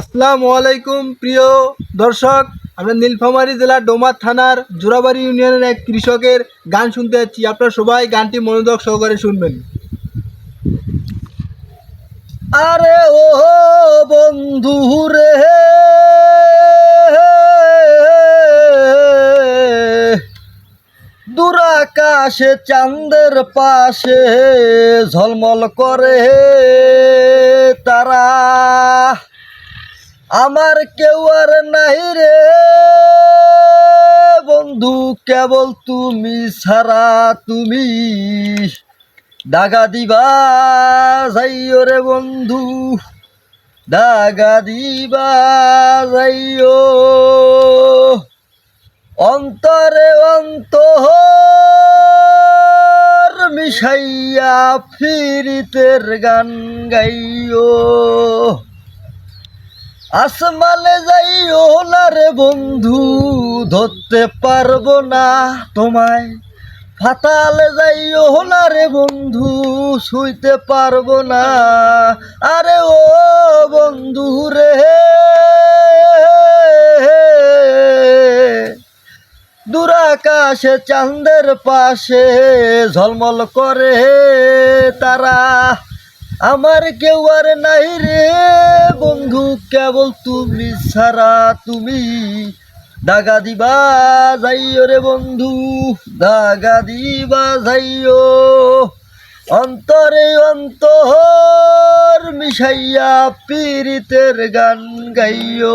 আসসালামু আলাইকুম, প্রিয় দর্শক। আমরা নীলফামারী জেলার ডোমা থানার জোড়াবাড়ি ইউনিয়নের এক কৃষকের গান শুনতে যাচ্ছি। আপনারা সবাই গানটি মনোযোগ সহকারে শুনবেন। আরে ও বন্ধু রে দুরাকাশে, চাঁদের পাশে ঝলমল করে তারা। আমার কেউ আর নাই রে। বন্ধু, কেবল তুমি ছাড়া তুমি। দাগা দিবা, যাইও রে বন্ধু। দাগা দিবা, যাইও। অন্তরে অন্তর মিশাইয়া ফিরিতের গান গাইও। আসমানে যাই না রে বন্ধু, ধরতে পারব না তোমায়। ফাতালে যাই না রে বন্ধু, শুইতে পারব না। আরে ও বন্ধু রে, দুরাকাশে, চাঁদের পাশে ঝলমল করে তারা। আমার কেউ আর নাই রে বন্ধু। কেবল তুমি ছাড়া তুমি। দাগা দিবা যাইও রে বন্ধু, দাগা দিবা যাইও। অন্তরে অন্তর মিশাইয়া পীড়িতের গান গাইও।